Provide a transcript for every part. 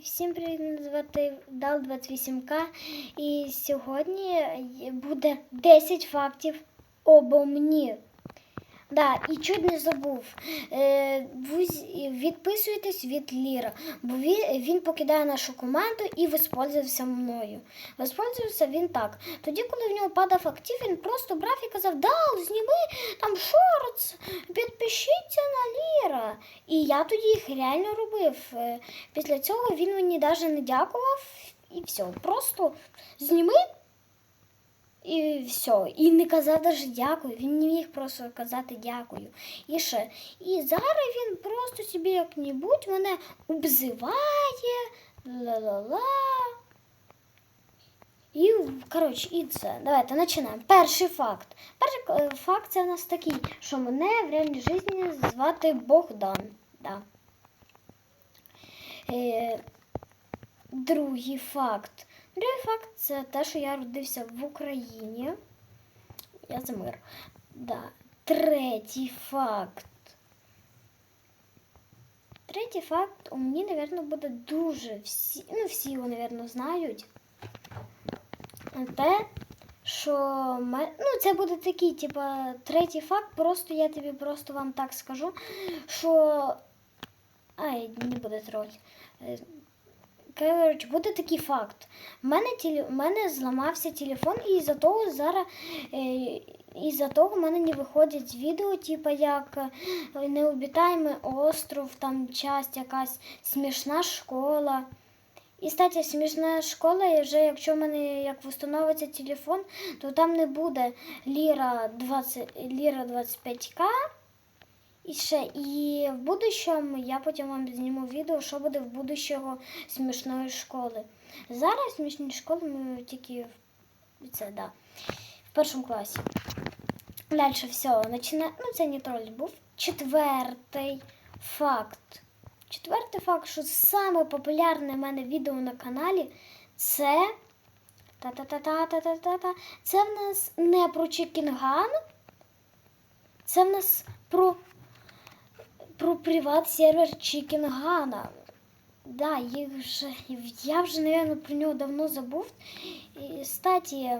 Всім привіт, назвати звати Дал 28К. І сьогодні буде 10 фактів обо мені. Да, і чуть не забув. Е, відписуйтесь від Ліра, бо він, покидає нашу команду і воспользувався мною. Воспользувався він так. Тоді, коли в нього падав актив, він просто брав і казав: Дал, зніми там шортс, підпишіться на Ліра. І я тоді їх реально робив. Е, Після цього він мені навіть не дякував і все. Просто зніми і все. І не казав навіть дякую. Він не міг просто казати дякую. І ще. І зараз він просто собі як-небудь мене обзиває. Ла-ла-ла. І, коротше, і це. Давайте починаємо. Перший факт. Перший е, факт це у нас такий, що мене в реальній житті звати Богдан. Да. Е, другий факт. Другий факт це те, що я родився в Україні. Я за мир. Да. Третій факт. Третій факт у мені, мабуть, буде дуже всі, ну, всі його, мабуть, знають. Те, що ну, це буде такий, типа, третій факт, просто я тобі просто вам так скажу, що. Ай, не буде троль. Коротше, буде такий факт. У мене, у мене зламався телефон, і із-за того зараз е... із-за того в мене не виходять відео, типу як е, необітаємий остров, там часть якась смішна школа. І кстати, смішна школа, і вже якщо в мене як встановиться телефон, то там не буде ліра 20, ліра 25к. І ще, і в будущому я потім вам зніму відео, що буде в будущого смішної школи. Зараз смішні школи ми тільки в це, да, в першому класі. Далі все, почина... ну це не троль був. Четвертий факт. Четвертий факт, що саме популярне в мене відео на каналі це. Та-та-та-та-та-та-та. Це в нас не про Чікінган, це в нас про про приват-сервер Чікінгана. Да, їх вже, я вже, мабуть, про нього давно забув. І, статі,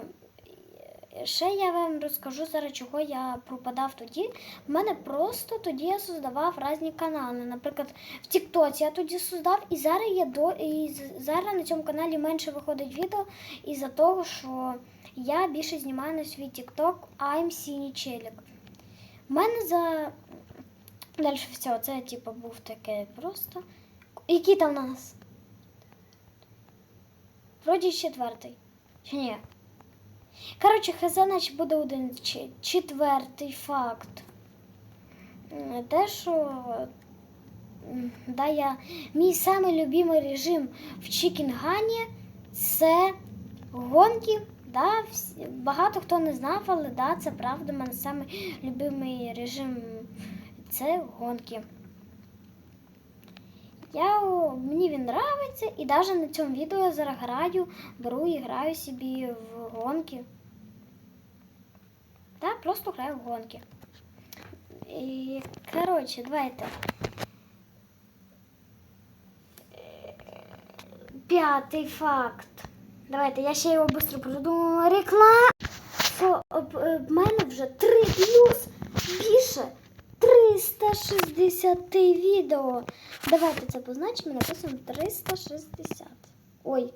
ще я вам розкажу зараз, чого я пропадав тоді. У мене просто тоді я создавав різні канали. Наприклад, в Тіктоці я тоді создав, і зараз я до і зараз на цьому каналі менше виходить відео із-за того, що я більше знімаю на свій Тікток I'm Синій Челік. У мене за Далі все, це типу був таке просто. Який там у нас? Вроді четвертий. Чи ні? Коротше, хз, наче буде один четвертий факт. Те, що да, я, мій самий любимий режим в Чікінгані це гонки. Да, багато хто не знав, але да, це правда. У мене самий любимий режим це гонки. Я, мені він подобається, і навіть на цьому відео я зараз граю, беру і граю собі в гонки. Так, просто граю в гонки. І, коротше, давайте. П'ятий факт. Давайте, я ще його швидко придумала. Реклама. Е, в мене вже 3 плюс більше 360 відео. Давайте це позначимо, написано 360. Ой.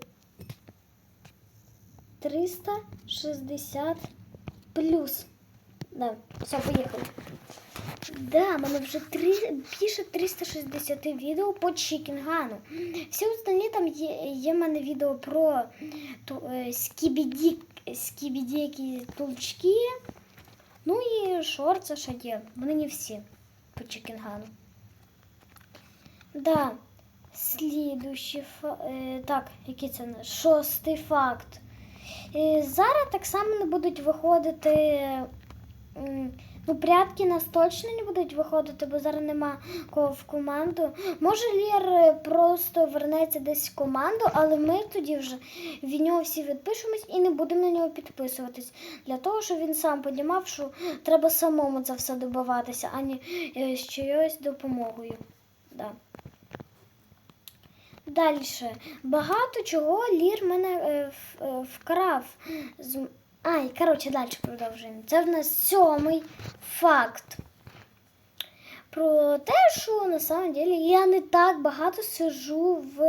360 плюс. Да, все, поїхали. Да, мене вже три, більше 360 відео по Чікінгану. Всі остальні там є, є в мене відео про ту, е, скібіді, скібіді які толчки. Ну і шорти ще є. Вони не всі по Чікінгану. Да. Слідущий фа... е, так, який це шостий факт. Е, зараз так само не будуть виходити. Ну, прятки нас точно не будуть виходити, бо зараз нема кого в команду. Може, Лєр е, просто вернеться десь в команду, але ми тоді вже від нього всі відпишемось і не будемо на нього підписуватись. Для того, щоб він сам подімав, що треба самому це все добиватися, а не е, з чиєюсь допомогою. Да. Далі. Багато чого Лір мене е, е, вкрав. З... Ай, коротше, далі продовжуємо. Це в нас сьомий факт. Про те, що на самом деле я не так багато сижу в.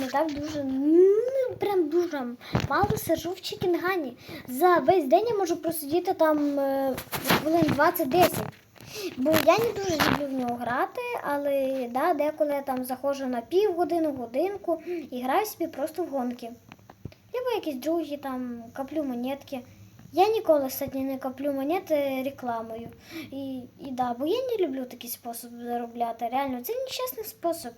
Не так дуже, ну, прям дуже мало сижу в Чікінгані. За весь день я можу просидіти там е, хвилин 20-10. Бо я не дуже люблю в нього грати, але да, деколи я там заходжу на півгодину, годинку і граю собі просто в гонки. Либо якісь другі там каплю монетки. Я ніколи кстати, не каплю монети рекламою. І, і да, бо я не люблю такий спосіб заробляти. Реально, це нечесний спосіб.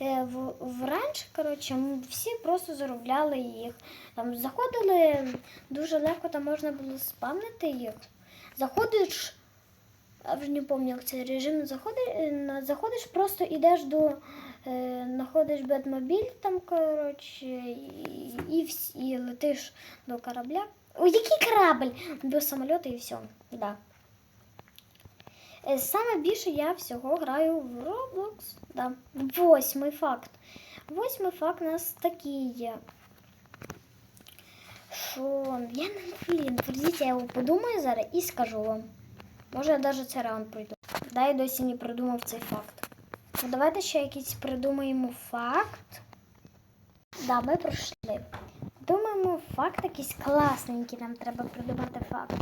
Е, в, в раніше, коротше, всі просто заробляли їх. Там заходили дуже легко, там можна було спамнити їх. Заходиш, я вже не пам'ятаю, як цей режим заходиш, на- заходиш, просто йдеш до. Е, знаходиш бетмобіль там, коротше, і, і, і летиш до корабля. Ой, який корабль? До самольоту і все. Да. Е, Саме більше я всього граю в Roblox. Да. Восьмий факт. Восьмий факт у нас такий є. Що я не блін, подивіться, я його подумаю зараз і скажу вам. Може я навіть цей раунд пройду. Да, я досі не придумав цей факт. Давайте ще якийсь придумаємо факт. Да, ми пройшли. Думаємо, факт якийсь класненький, нам треба придумати факт.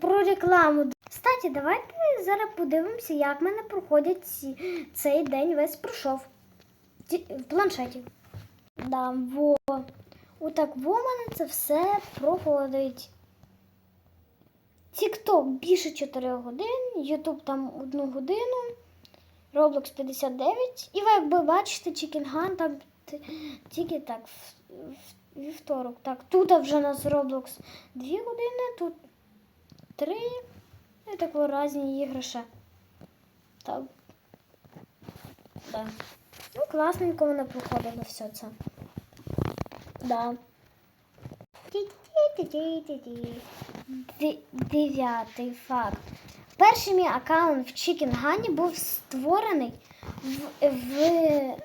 Про рекламу. Кстати, давайте зараз подивимося, як в мене проходять ці, цей день весь пройшов. Ті- В планшеті. Да, во. Отак во мене це все проходить. TikTok більше 4 годин, YouTube там 1 годину, Roblox 59. І ви якби бачите, Chicken Hunt там тільки так вівторок. Так, тут вже у нас Roblox 2 години, тут 3. І так різні ігри. Так. Да. Ну, класненько воно проходило все це. Да. Ті-ті-ті-ті-ті-ті. Де- Дев'ятий факт. Перший мій аккаунт в Gunny був створений в, в,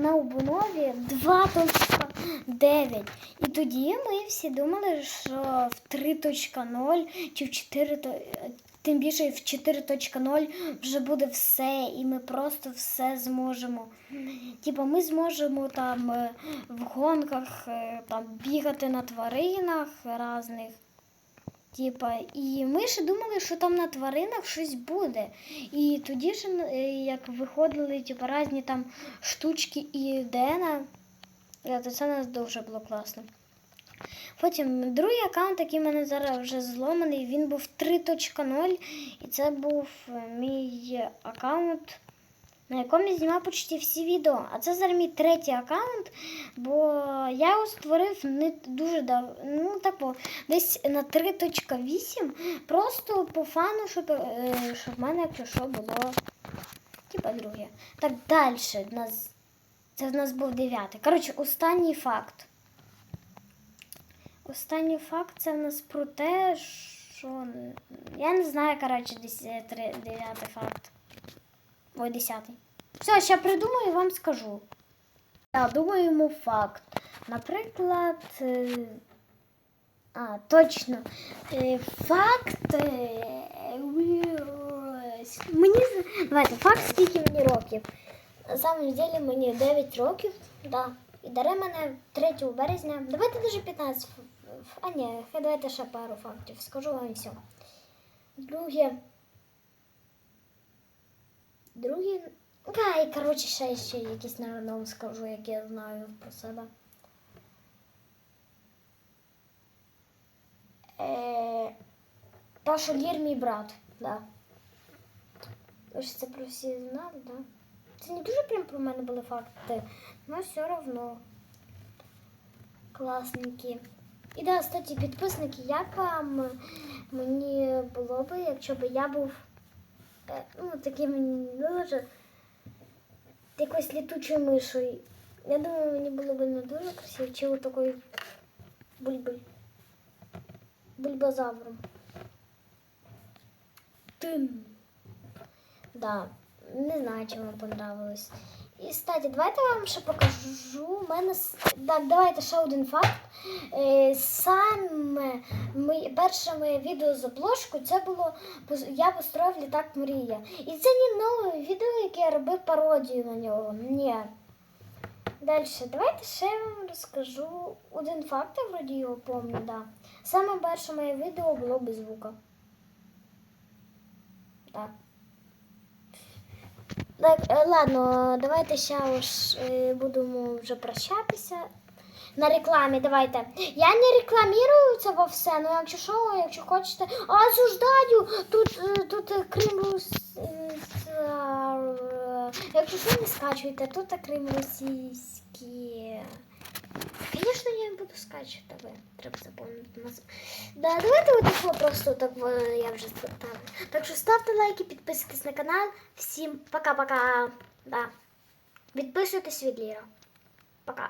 на обнові 2.9. І тоді ми всі думали, що в 3.0 чи в 4, тим більше в 4.0 вже буде все, і ми просто все зможемо. Типа ми зможемо там е, в гонках е, там бігати на тваринах різних. Типа, і ми ще думали, що там на тваринах щось буде. І тоді ж, е, як виходили типу, різні там штучки і Дена, е, то це нас дуже було класно. Потім другий аккаунт, який в мене зараз вже зломаний, він був 3.0, і це був е, мій аккаунт, на якому я знімав почти всі відео. А це зараз мій третій аккаунт, бо я його створив не дуже давно, ну так бо десь на 3.8, просто по фану, щоб, е, щоб в мене, якщо що, було типа друге. Так, далі. Це в нас був дев'ятий. Коротше, останній факт. Останній факт це в нас про те, що. Я не знаю, коротше, десь е, дев'ятий факт. Ой, десятий. Все, ще придумаю і вам скажу. Так, думаємо факт. Наприклад. е, А, точно. Е, Факт. е, Мені. Давайте, факт, скільки мені років. На самом деле мені 9 років, да. І даре мене 3 березня. Давайте даже 15. ф- ф- А ні, давайте ще пару фактів. Скажу вам все. Друге. Друге. Да, і коротше ще, ще якісь наверно, вам скажу, які я знаю про себе. Е, Паша Лір мій брат, да. Ви ж це про всі знали, да? Це не дуже прям про мене були факти, але все одно класненькі. І да, кстати, підписники, як вам мені було би, якщо б я був ну, таким дуже якоюсь літучою мишою. Я думаю, мені було б не дуже красиво, чи отакою бульби. Бульбазавром. Тим. Да. не знаю, чи вам понравилось. І, кстати, давайте вам ще покажу. У мене так, давайте ще один факт. Е, Саме перше моє відео з обложкою це було я построїв літак Мрія. І це не нове відео, яке я робив пародію на нього. Ні. Далі, давайте ще я вам розкажу один факт, я вроді його пам'ятаю, да. Саме перше моє відео було без звука. Так. Так, е, ладно, давайте ще е, будемо вже прощатися. На рекламі, давайте. Я не рекламірую це во все, ну якщо що, якщо хочете. А, осуждаю! Тут, е, тут Крим Рус... Якщо що, не скачуйте, тут крим Крим російський. Звісно, я не буду скачувати, але треба запомнити назву. Да, давайте отако просто так е, я вже спитала. Так що ставте лайки, підписуйтесь на канал. Всім пока-пока. Да. Підписуйтесь від Ліра. Пока.